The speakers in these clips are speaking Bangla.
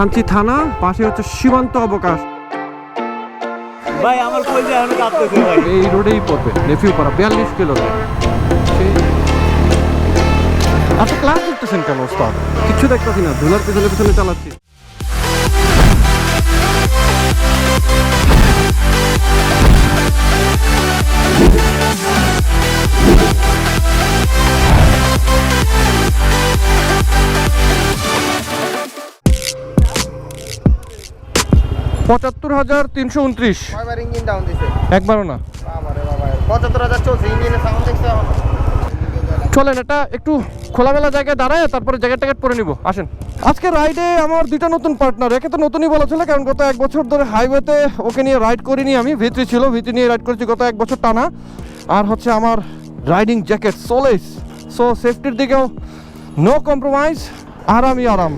থানচি থানা পাশে হচ্ছে সীমান্ত অবকাশ। ভাই আমার কলজা এখন কাঁপতেছে ভাই? এই রোডেই পড়বে নেফিউ পাড়া বিয়াল্লিশ কিলোতে আপনি ক্লাস করতেছেন কেন ওস্তাদ? কিচ্ছু দেখতেছি না ধুলার পিছনে পিছনে চালাচ্ছি। পঁচাত্তর হাজার তিনশো উনত্রিশ। একবারও না। চলেন এটা একটু খোলামেলা জায়গায় দাঁড়ায় তারপরে জ্যাকেট ট্যাকেট পরে নিব। আসেন। আজকে রাইডে আমার দুইটা নতুন পার্টনার একে তো নতুনই বলা ছিল কারণ গত এক বছর ধরে হাইওয়েতে ওকে নিয়ে রাইড করিনি আমি ভিতরি ছিল ভিতরি নিয়ে রাইড করেছি গত এক বছর টানা। আর হচ্ছে আমার রাইডিং জ্যাকেট সোলেস সো সেফটির দিকেও নো কম্প্রোমাইজ আরামই আরাম।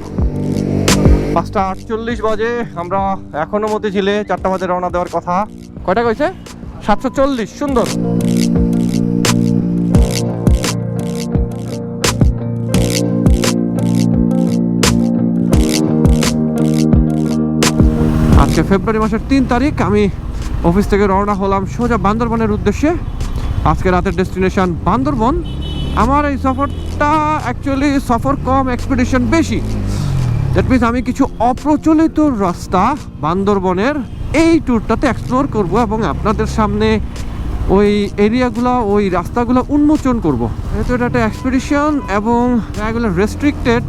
পাঁচটা আটচল্লিশ বাজে। আমরা এখনও মধ্যে ঝিলে চারটা বাজে রওনা দেওয়ার কথা। কয়টা কইছে? সাতশো চল্লিশ, সুন্দর। আজকে ফেব্রুয়ারি মাসের তিন তারিখ, আমি অফিস থেকে রওনা হলাম সোজা বান্দরবনের উদ্দেশ্যে। আজকে রাতের ডেস্টিনেশন বান্দরবন। আমার এই সফরটা অ্যাকচুয়ালি সফর কম এক্সপিডিশন বেশি। দ্যাট মিনস আমি কিছু অপ্রচলিত রাস্তা বান্দরবনের এই ট্যুরটাতে এক্সপ্লোর করব এবং আপনাদের সামনে ওই এরিয়াগুলো ওই রাস্তাগুলো উন্মোচন করব। যেহেতু এটা একটা এক্সপিডিশন এবং জায়গাগুলো রেস্ট্রিক্টেড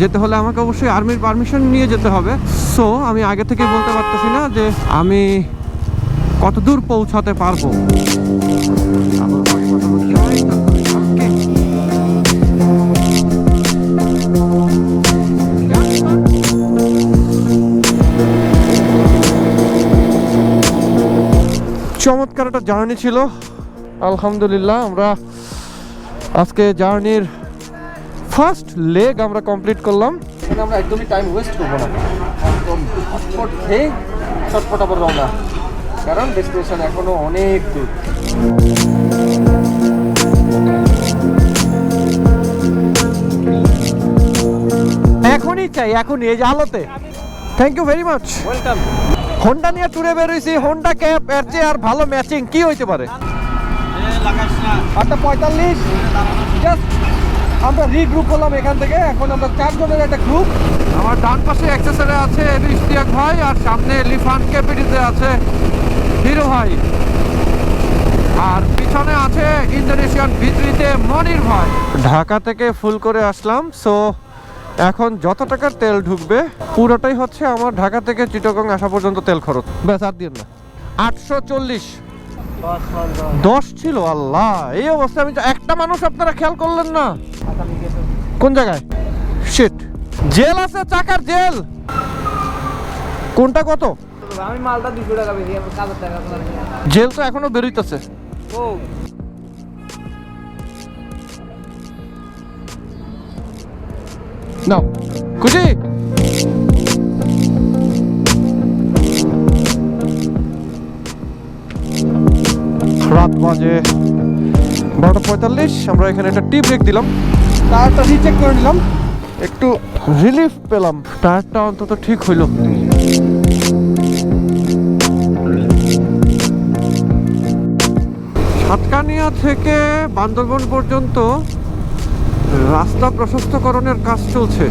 যেতে হলে আমাকে অবশ্যই আর্মির পারমিশন নিয়ে যেতে হবে। সো আমি আগে থেকে বলতে পারতেছি না যে আমি কত দূর পৌঁছাতে পারব। চমৎকার একটা জার্নি ছিল। আলহামদুলিল্লাহ আমরা আজকে জার্নির ফার্স্ট লেগ আমরা কমপ্লিট করলাম। এখানে আমরা একদমই টাইম ওয়েস্ট করব না। একদম হটপট খেয়ে চটপট আবার রওনা। কারণ ডেস্টিনেশন এখনও অনেক দূর। এখনই চাই এখনই এই যে আলোতে। Thank you very much welcome Honda নিয়ে ট্যুরে বেরোইছি। হোন্ডা ক্যাপ এর চেয়ে আর ভালো ম্যাচিং কি হইতে পারে? আটটা পঁয়তাল্লিশ। জাস্ট আমরা রিগ্রুপ করলাম এখান থেকে। এখন আমরা চারজনের একটা গ্রুপ আমার ডান পাশে অ্যাক্সেসরে আছে ইশতিয়াক ভাই আর সামনে এলিফান্ট ক্যাপিটিতে আছে হিরো ভাই। আর পিছনে আছে ইন্দোনেশিয়ান ভিতরিতে মনির ভাই। ঢাকা থেকে ফুল করে আসলাম। সো এখন যত টাকার তেল ঢুকবে পুরোটাই হচ্ছে আমার ঢাকা থেকে চিটগং আসা পর্যন্ত তেল খরচ। ব্যাস আর দিন না। আটশো চল্লিশ। দশ ছিল আল্লাহ এই অবস্থা আমি একটা মানুষ আপনারা খেয়াল করলেন না। কোন জায়গায়? শিট জেল আছে চাকার জেল। কোনটা কত? আমি মালটা দুশো টাকা বেশি আমার কাজের টাকা জেল তো এখনও বেরোইতেছে। ও। নাও, খুশি? রাত বাজে বারোটা পঁয়তাল্লিশ, আমরা এখানে একটা টি ব্রেক দিলাম। টায়ারটা রিচেক করে নিলাম। একটু রিলিফ পেলাম। টায়ারটা অন্তত ঠিক হইল। সাতকানিয়া থেকে বান্দরবন পর্যন্ত রাস্তা প্রশস্তকরণের কাজ চলছে।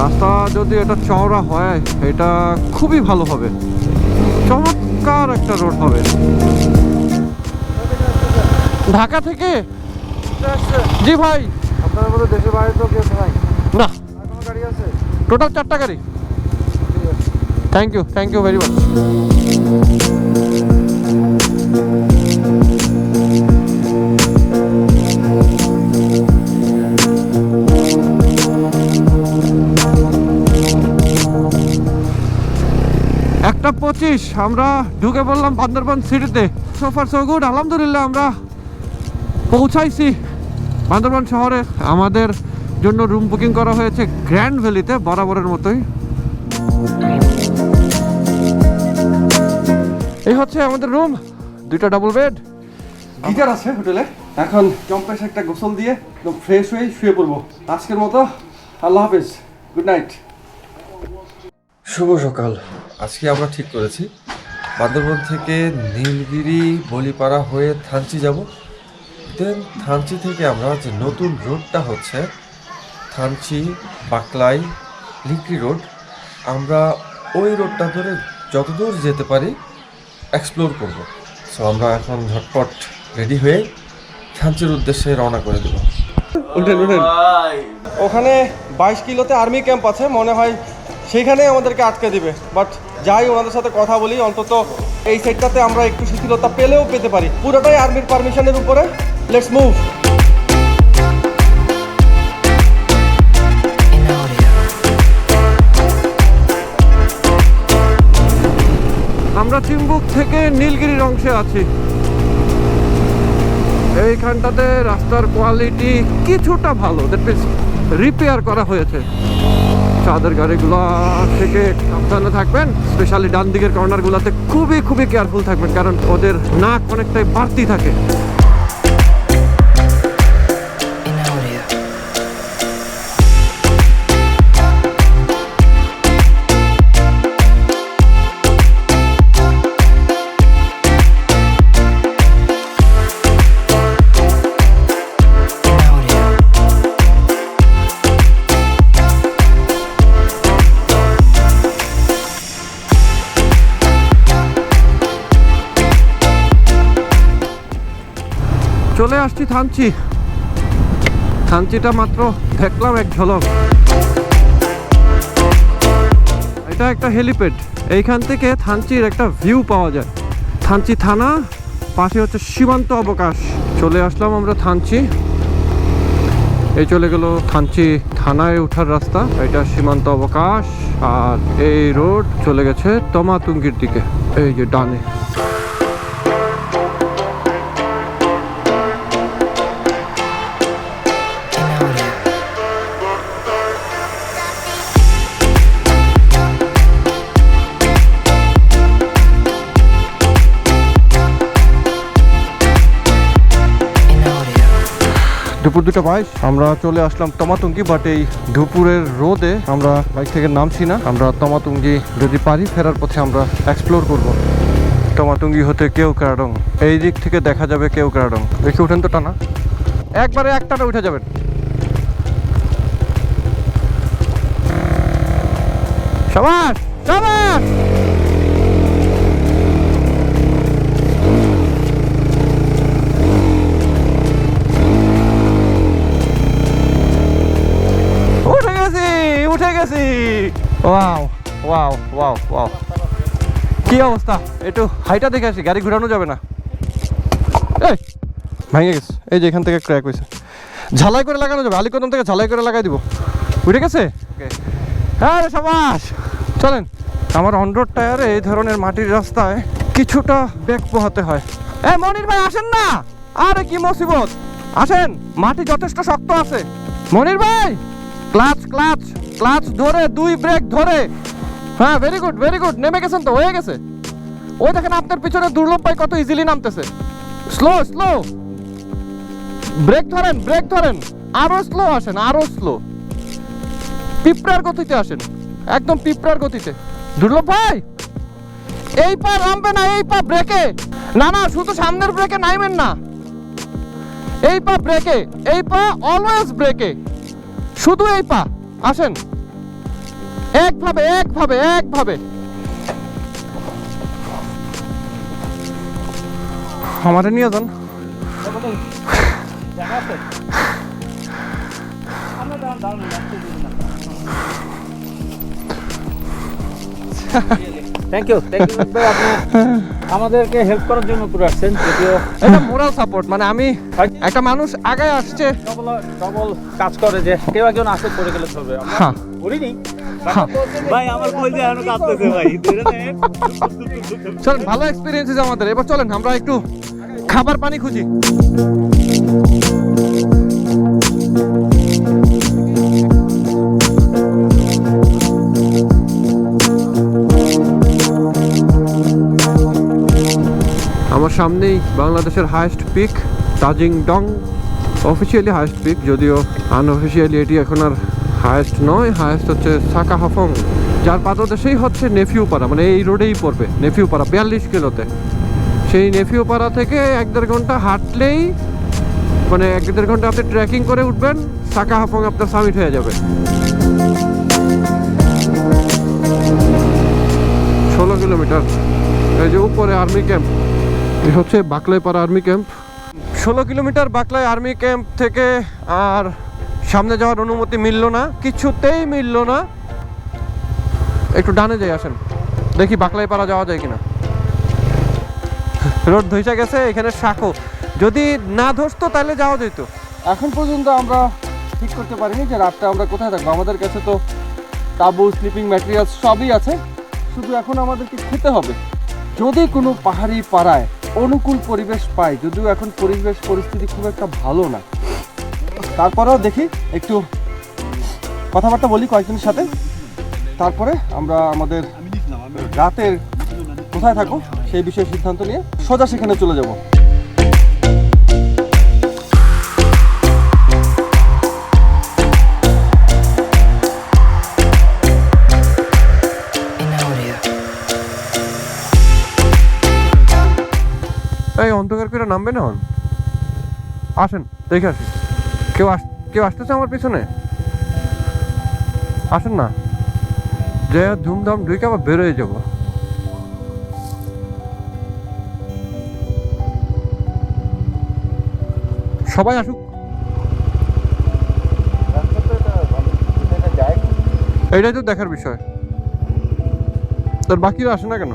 রাস্তা যদি এটা চওড়া হয় এটা খুবই ভালো হবে। চমৎকার একটা রোড হবে। ঢাকা থেকে? জি ভাই। আপনার দেশের বাইরে তো কেউ নাই। না। গাড়ি আছে? টোটাল চারটা গাড়ি। Thank you thank you very much একটা পঁচিশ আমরা ঢুকে পড়লাম বান্দরবান সিটিতে। সোফার সো গুড আলহামদুলিল্লাহ আমরা পৌঁছাইছি বান্দরবান শহরে। আমাদের জন্য রুম বুকিং করা হয়েছে গ্র্যান্ড ভ্যালিতে বরাবরের মতোই। এই হচ্ছে আমাদের রুম দুইটা ডাবল বেড গিটার আছে হোটেলে। এখন জম্পেশ একটা গোসল দিয়ে একদম ফ্রেশ হয়ে শুয়ে পড়ব। আজকের মতো আল্লাহ হাফেজ। গুড নাইট শুভ সকাল। আজকে আমরা ঠিক করেছি। বান্দরবন থেকে নীলগিরি বলিপাড়া হয়ে থানচি যাব। দেন থানচি থেকে আমরা যে নতুন রোডটা হচ্ছে থানচি বাকলাই লিকরি রোড আমরা ওই রোডটা ধরে যতদূর যেতে পারি এক্সপ্লোর করব। সো আমরা এখন ঝটপট রেডি হয়ে থানচির উদ্দেশ্যে রওনা করে দেবো। উঠেন উঠেন। ওখানে বাইশ কিলোতে আর্মি ক্যাম্প আছে মনে হয় সেইখানেই আমাদেরকে আটকে দিবে বাট যাই ওনাদের সাথে কথা বলি। অন্তত এই সাইডটাতে আমরা একটু শিথিলতা পেলেও পেতে পারি। পুরোটাই আর্মির পারমিশনের উপরে। লেটস মুভ আমরা চিম্বুক থেকে নীলগিরির অংশে আছি। এইখানটাতে রাস্তার কোয়ালিটি কিছুটা ভালো। দ্যাট মিনস রিপেয়ার করা হয়েছে। চাঁদের গাড়িগুলো থেকে সাবধানে থাকবেন। স্পেশালি ডান দিকের কর্নারগুলোতে খুবই খুবই কেয়ারফুল থাকবেন, কারণ ওদের নাক অনেকটাই বাড়তি থাকে। চলে আসছি থানচি। থানচিটা মাত্র দেখলাম এক ঝলক। এটা একটা হেলিপ্যাড। এইখান থেকে থানচির একটা ভিউ পাওয়া যায়। থানচি থানা, পাশে হচ্ছে সীমান্ত অবকাশ। চলে আসলাম আমরা থানচি। এই চলে গেল থানচি থানায় ওঠার রাস্তা। এটা সীমান্ত অবকাশ। আর এই রোড চলে গেছে তমাতুঙ্গির দিকে। এই যে ডানে। দুপুর দুটো বাইশ আমরা চলে আসলাম তমাতুঙ্গি বাট এই দুপুরের রোদে আমরা বাইক থেকে নামছি না। আমরা তমাতুঙ্গি যদি পারি, ফেরার পথে আমরা এক্সপ্লোর করব। তমাতুঙ্গি হতে কেউ কারাডং এই দিক থেকে দেখা যাবে কেউ কারাডং দেখি উঠেন তো টানা। একবারে একটানা উঠে যাবেন। সবাস! সবাস উঠে গেছি উঠে গেছি ওয়াও ওয়াও ওয়াও ওয়াও কি অবস্থা? একটু হাইটা দেখে আসি গাড়ি ঘোরানো যাবে না? এই ভেঙে গেছে। এই যে এখান থেকে ক্র্যাক হয়েছে। ঝালাই করে লাগানো যাবে আলিকদম থেকে ঝালাই করে লাগাই দিব। উঠে গেছে? হ্যাঁ সবাস! চলেন আমার অনরোড টায়ারে এই ধরনের মাটির রাস্তায় কিছুটা বেগ পোহাতে হয়। এ মনির ভাই আসেন না! আরে কি মুসিবত! আসেন মাটি যথেষ্ট শক্ত আছে। মনির ভাই ক্লাচ ক্লাচ ক্লাচ ধরে, দুই ব্রেক ধরে। হ্যাঁ ভেরি গুড ভেরি গুড নেমে গেছেন তো, হয়ে গেছে। ওই দেখেন আপনার পিছনে দুর্লভ ভাই কত ইজিলি নামতেছে। স্লো স্লো ব্রেক ধরেন ব্রেক ধরেন। আরও স্লো আসেন, আরও স্লো পিঁপড়ার গতিতে আসেন, একদম পিঁপড়ার গতিতে। দুর্লভ ভাই এই পা নামবে না, এই পা ব্রেকে না না, শুধু সামনের ব্রেকে নাইবেন না। এই পা ব্রেকে এই পা অলওয়েজ ব্রেকে শুধু এই পা, আসেন। একভাবে একভাবে একভাবে। আমারে নিয়ে যান। থ্যাংক ইউ থ্যাংক ইউ ভাই আপনি আমাদেরকে হেল্প করার জন্য পুরো আসছেন যদিও এটা মোরাল সাপোর্ট মানে আমি একটা মানুষ আগায় আসছে। ডবল ডবল কাজ করে যে কেউ একজন আসে পড়ে গেলে চলবে আমরা হ্যাঁ। করিনি ভাই, আমার কলজা এখনও কাঁপতেছে ভাই। চলেন, ভালো এক্সপিরিয়েন্স আমাদের। এবার চলেন, আমরা একটু খাবার পানি খুঁজি। আমার সামনেই বাংলাদেশের highest peak Tajing Dong officially highest peak যদিও আনঅফিসিয়ালি এটি এখন আর হায়েস্ট নয়, হায়েস্ট হচ্ছে সাকা হাফং যার পাদদেশেই হচ্ছে নেফিউ পাড়া মানে এই রোডেই পড়বে নেফিউ পাড়া বিয়াল্লিশ কিলোতে। সেই নেফিউ পাড়া থেকে এক দেড় ঘণ্টা হাঁটলেই মানে এক দেড় ঘণ্টা আপনি ট্রেকিং করে উঠবেন সাকা হাফং আপনার সামিট হয়ে যাবে। ষোলো কিলোমিটার, এই যে উপরে আর্মি ক্যাম্প, এই হচ্ছে বাকলাইপাড়া আর্মি ক্যাম্প। ষোলো কিলোমিটার বাকলাই আর্মি ক্যাম্প থেকে আর সামনে যাওয়ার অনুমতি মিলল না, কিছুতেই মিলল না। একটু ডানে যাই, আসেন। দেখি বাকলাইপাড়া যাওয়া যায় কিনা। রোড ধইসা গেছে, এখানে শাখো যদি না ধসতো তাহলে যাওয়া যেত। এখন পর্যন্ত আমরা ঠিক করতে পারিনি যে রাতটা আমরা কোথায় থাকব। আমাদের কাছে তো তাবু স্লিপিং ম্যাটেরিয়াল সবই আছে। শুধু এখন আমাদেরকে খেতে হবে। যদি কোনো পাহাড়ি পাড়ায় অনুকূল পরিবেশ পায় যদিও এখন পরিবেশ, পরিস্থিতি খুব একটা ভালো না। তারপরেও দেখি একটু কথাবার্তা বলি কয়েকজনের সাথে। তারপরে আমরা আমাদের রাতের কোথায় থাকব সেই বিষয়ে সিদ্ধান্ত নিয়ে সোজা সেখানে চলে যাব। অন্ধকার করে নামবে না আসেন, দেখে আসি। কেউ আস, কেউ আসতেছে আমার পিছনে? আসেন না। যে ধুমধাম ঢুকে আবার বেরোয় যাব। সবাই আসুক। এটাই তো দেখার বিষয়। তোর বাকিরা আসে না কেন?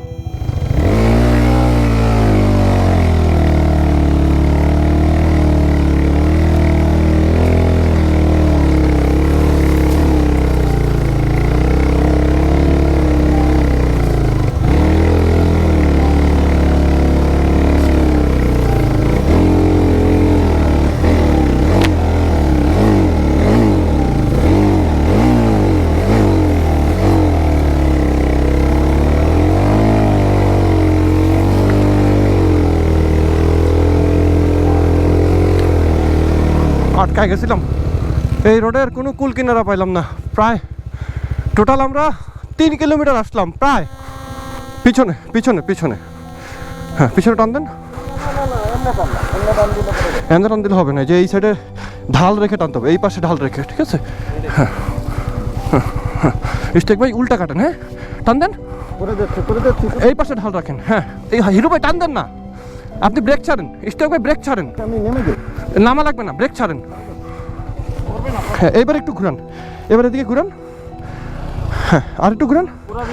আটকায় গেছিলাম। এই রোডের কোনো কুল কিনারা পাইলাম না। প্রায় টোটাল আমরা তিন কিলোমিটার আসলাম প্রায়। পিছনে পিছনে পিছনে। হ্যাঁ পিছনে টান দেন। এমনি টান দিলে হবে না যে এই সাইডে ঢাল রেখে টানতে হবে এই পাশে ঢাল রেখে ঠিক আছে? হ্যাঁ হ্যাঁ হ্যাঁ। ইস্টেক ভাই উল্টা কাটেন হ্যাঁ? টান দেন। এই পাশে ঢাল রাখেন হ্যাঁ। এই হিরো ভাই টান দেন না। আপনি ব্রেক ছাড়েন ইস্টেক ভাই ব্রেক ছাড়েন। নামা লাগবে না ব্রেক ছাড়েন। হ্যাঁ এবার একটু ঘুরান। এবার এদিকে ঘুরান। হ্যাঁ আর একটু ঘুরান। পুরা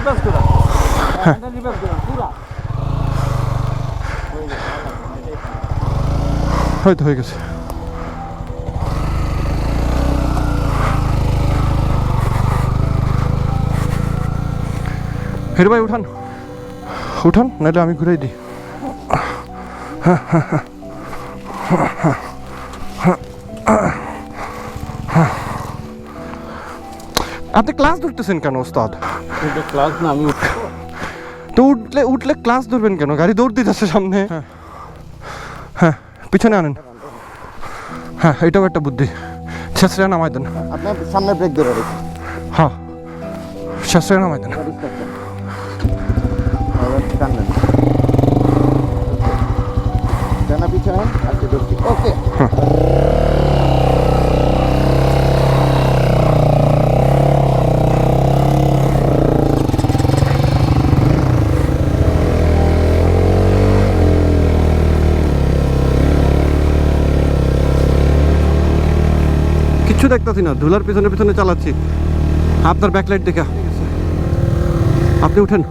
হয়তো হয়ে গেছে। হেরে ভাই উঠান। উঠান নাহলে আমি ঘুরাই দিই। আপনি ক্লাস ধরতেছেন কেন ওস্তাদ? ক্লাস না আমি উঠছি। তো। উঠলে উঠলে ক্লাস ধরবেন কেন? গাড়ি দৌড় দিতেছে সামনে। হ্যাঁ। হ্যাঁ পিছনে আনেন। হ্যাঁ এটাও একটা বুদ্ধি। ছেঁচড়ে নামাই দেন। আপনার সামনে ব্রেক ধরে হ্যাঁ। হ্যাঁ ছেঁচড়ে নামাই দেন। কিচ্ছু দেখতেছি না, ধুলার পিছনে পিছনে চালাচ্ছি। আপনার ব্যাকলাইট দেখে। আপনি উঠেন।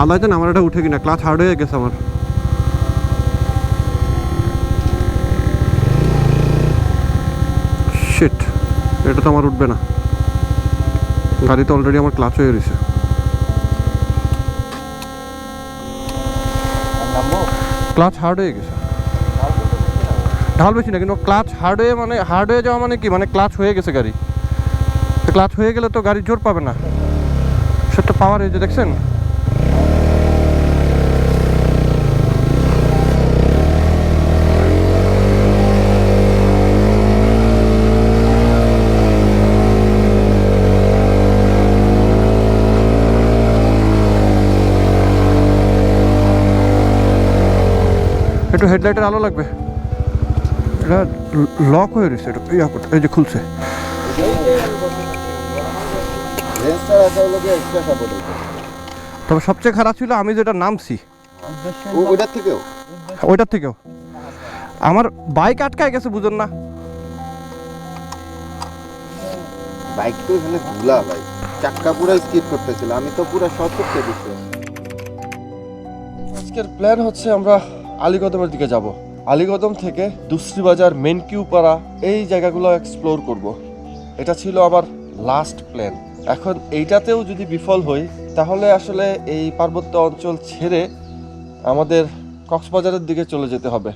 আল্লাহ জান আমার এটা উঠে কিনা ক্লাচ হার্ড হয়ে গেছে আমার। শিট এটা তো আমার উঠবে না। গাড়ি তো অলরেডি আমার ক্লাচ হয়ে রয়েছে ক্লাচ হার্ড হয়ে গেছে। ঢাল বেশি না, কিন্তু ক্লাচ হার্ড হয়ে মানে হার্ড হয়ে যাওয়া মানে কি? মানে ক্লাচ হয়ে গেছে গাড়ি। ক্লাচ হয়ে গেলে তো গাড়ি জোর পাবে না। সেটা পাওয়ার হয়েছে দেখছেন? একটু হেডলাইটের আলো লাগবে। এটা লক হয়ে রয়েছে এটা ইয়া করতে- এই যে খুলছে। তবে সবচেয়ে খারাপ ছিল আমি যেটা নামছি। ও ওইটার থেকেও? ওইটার থেকেও। আমার বাইক আটকায় গেছে বুঝুন না। বাইক তো এখানে ধুলা ভাই। চাক্কা পুরো স্কিড করতেছিল আমি তো পুরো শর্ট করতে দিচ্ছি। আজকের প্ল্যান হচ্ছে আমরা আলীকদমের দিকে যাব। আলীকদম থেকে দুশ্রী বাজার মেনকিউপাড়া এই জায়গাগুলো এক্সপ্লোর করব। এটা ছিল আমার লাস্ট প্ল্যান এখন এইটাতেও যদি বিফল হই, তাহলে আসলে এই পার্বত্য অঞ্চল ছেড়ে আমাদের কক্সবাজারের দিকে চলে যেতে হবে।